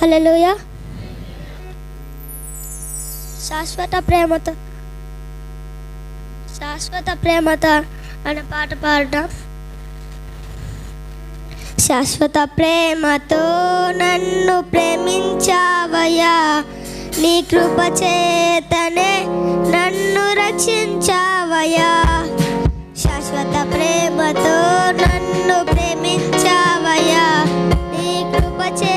హల్లెలూయ. శాశ్వత ప్రేమతో శాశ్వత ప్రేమతో అనే పాట పాడటం శాశ్వత ప్రేమతో నన్ను ప్రేమించావయ్యా. నీ కృప చేతనే నన్ను రక్షించావయ్యా. శాశ్వత ప్రేమతో నన్ను ప్రేమించావయ్యా. నీ కృప చే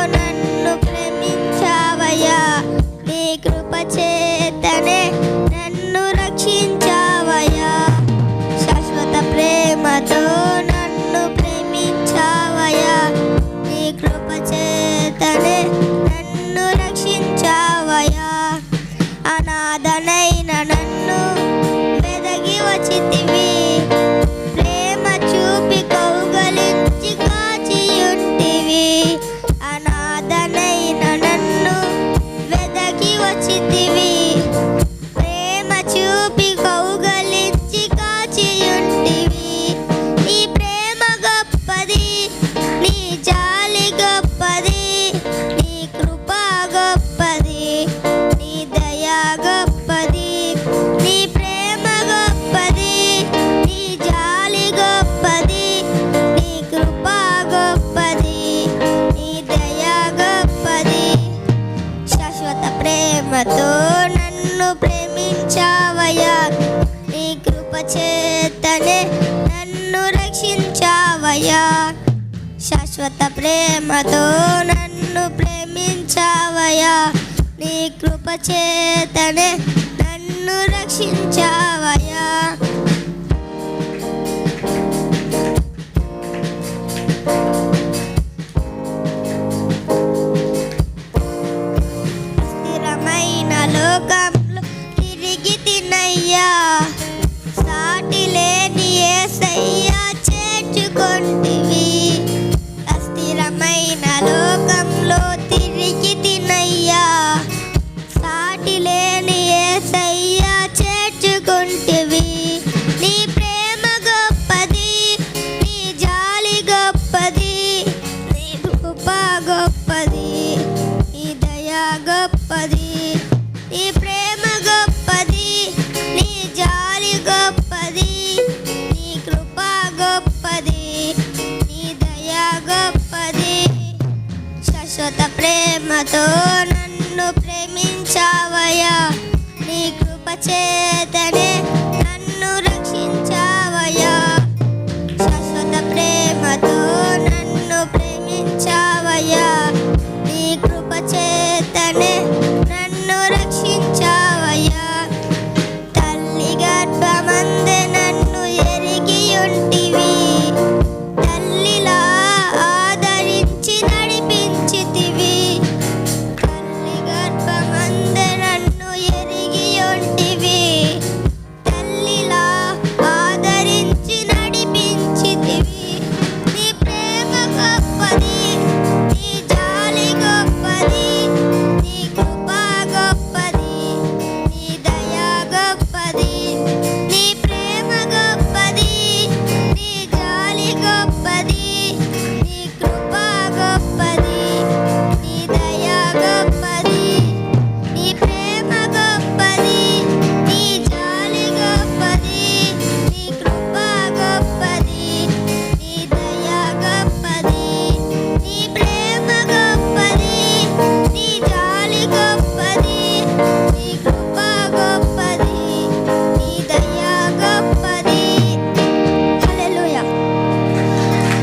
కృపచేతనే నన్ను రక్షించావయా శాశ్వత ప్రేమతో నన్ను ప్రేమించావయా నీ కృపచేతనే నన్ను రక్షించావయా అనాథనైన నన్ను వెదగి వచ్చితివి ప్రేమించావయ్యా. నీ కృప చేతనే నన్ను రక్షించావయ్యా. శాశ్వత ప్రేమతో నన్ను ప్రేమించావయ్యా. నీ కృప చేతనే నన్ను రక్షించావయ్యా. శాశ్వత ప్రేమతో నన్ను ప్రేమించావయ్యా నీ కృప చే